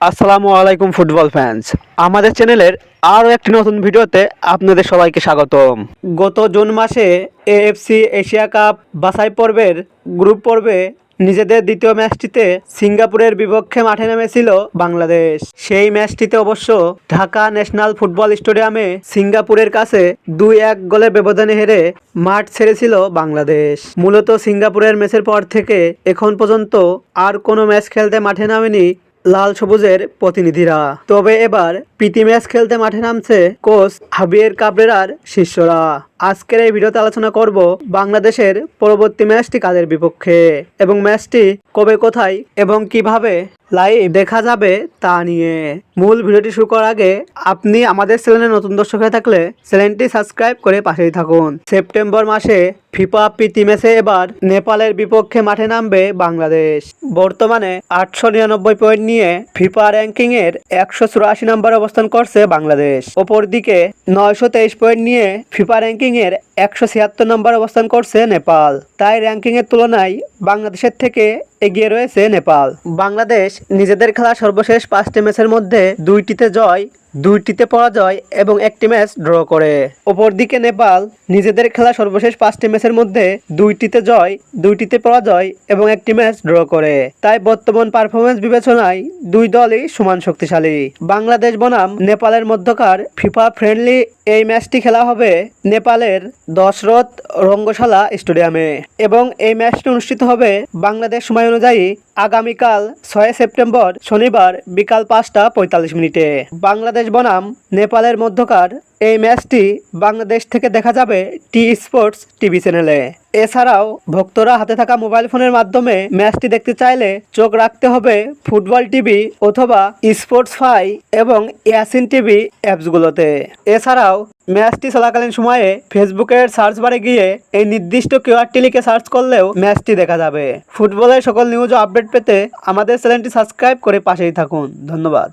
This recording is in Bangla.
আসসালামু আলাইকুম ফুটবল ফ্যান্স আমাদের চ্যানেলের আরও একটি নতুন ভিডিওতে আপনাদের সবাইকে স্বাগতম। গত জুন মাসে এএফসি এশিয়া কাপ বাছাই পর্বের গ্রুপ পর্বে নিজেদের দ্বিতীয় ম্যাচটিতে সিঙ্গাপুরের বিপক্ষে মাঠে নেমেছিল বাংলাদেশ। সেই ম্যাচটিতে অবশ্য ঢাকা ন্যাশনাল ফুটবল স্টেডিয়ামে সিঙ্গাপুরের কাছে দুই এক গোলের ব্যবধানে হেরে মাঠ ছেড়েছিল বাংলাদেশ। মূলত সিঙ্গাপুরের ম্যাচের পর থেকে এখন পর্যন্ত আর কোনো ম্যাচ খেলতে মাঠে নামেনি লাল সবুজের প্রতিনিধিরা। তবে এবার প্রীতি ম্যাচ খেলতে মাঠে নামছে কোচ হাবিয়ের কাবরেরার শিষ্যরা। আজকের এই ভিডিওতে আলোচনা করব বাংলাদেশের পরবর্তী ম্যাচটি কাদের বিপক্ষে এবং ম্যাচটি কবে, কোথায় এবং কীভাবে লাইভ দেখা যাবে তা নিয়ে। মূল ভিডিওটি শুরু করার আগে আপনি আমাদের চ্যানেলে নতুন দর্শক হয়ে থাকলে চ্যানেলটি সাবস্ক্রাইব করে পাশেই থাকুন। সেপ্টেম্বর মাসে ফিফা প্রীতি ম্যাচে এবার নেপালের বিপক্ষে মাঠে নামবে বাংলাদেশ। বর্তমানে আটশো নিরানব্বই পয়েন্ট নিয়ে ফিফা র্যাঙ্কিং এর একশো চুরাশি নম্বর অবস্থান করছে বাংলাদেশ। অপরদিকে নয়শো তেইশ পয়েন্ট নিয়ে ফিফা র্যাঙ্কিং এর একশো ছিয়াত্তর নম্বর অবস্থান করছে নেপাল। তাই র্যাঙ্কিং এর তুলনায় বাংলাদেশের থেকে এগিয়ে রয়েছে নেপাল। বাংলাদেশ নিজেদের খেলা সর্বশেষ পাঁচটি ম্যাচের মধ্যে দুইটিতে জয় দুইটিতে পরাজয় এবং একটি ম্যাচ ড্র করে। অপরদিকে নেপাল নিজেদের খেলা সর্বশেষ পাঁচটি ম্যাচের মধ্যে দুইটিতে জয়, দুইটিতে পরাজয় এবং একটি ম্যাচ ড্র করে। তাই বর্তমান পারফরমেন্স বিবেচনায় দুই দলই সমান শক্তিশালী। বাংলাদেশ বনাম নেপালের মধ্যকার ফিফা ফ্রেন্ডলি এই ম্যাচটি খেলা হবে নেপালের দশরথ রঙ্গশালা স্টেডিয়ামে এবং এই ম্যাচটি অনুষ্ঠিত হবে বাংলাদেশ সময় অনুযায়ী আগামীকাল ছয় সেপ্টেম্বর শনিবার বিকাল পাঁচটা পঁয়তাল্লিশ মিনিটে। বাংলাদেশ বনাম, নেপালের মধ্যকার এই ম্যাচটি বাংলাদেশ থেকে দেখা যাবে টি স্পোর্টস টিভি চ্যানেলে। এছাড়াও ভক্তরা হাতে থাকা মোবাইল ফোনের মাধ্যমে ম্যাচটি দেখতে চাইলে চোখ রাখতে হবে ফুটবল টিভি অথবা স্পোর্টস ফাই এবং ইয়াসিন টিভি অ্যাপসগুলোতে। এছাড়াও ম্যাচটি চলাকালীন সময়ে ফেসবুকের সার্চ বারে গিয়ে এই নির্দিষ্ট কিউআরটি লিখে সার্চ করলেও ম্যাচটি দেখা যাবে। ফুটবলের সকল নিউজ আপডেট পেতে আমাদের চ্যানেলটি সাবস্ক্রাইব করে পাশেই থাকুন। ধন্যবাদ।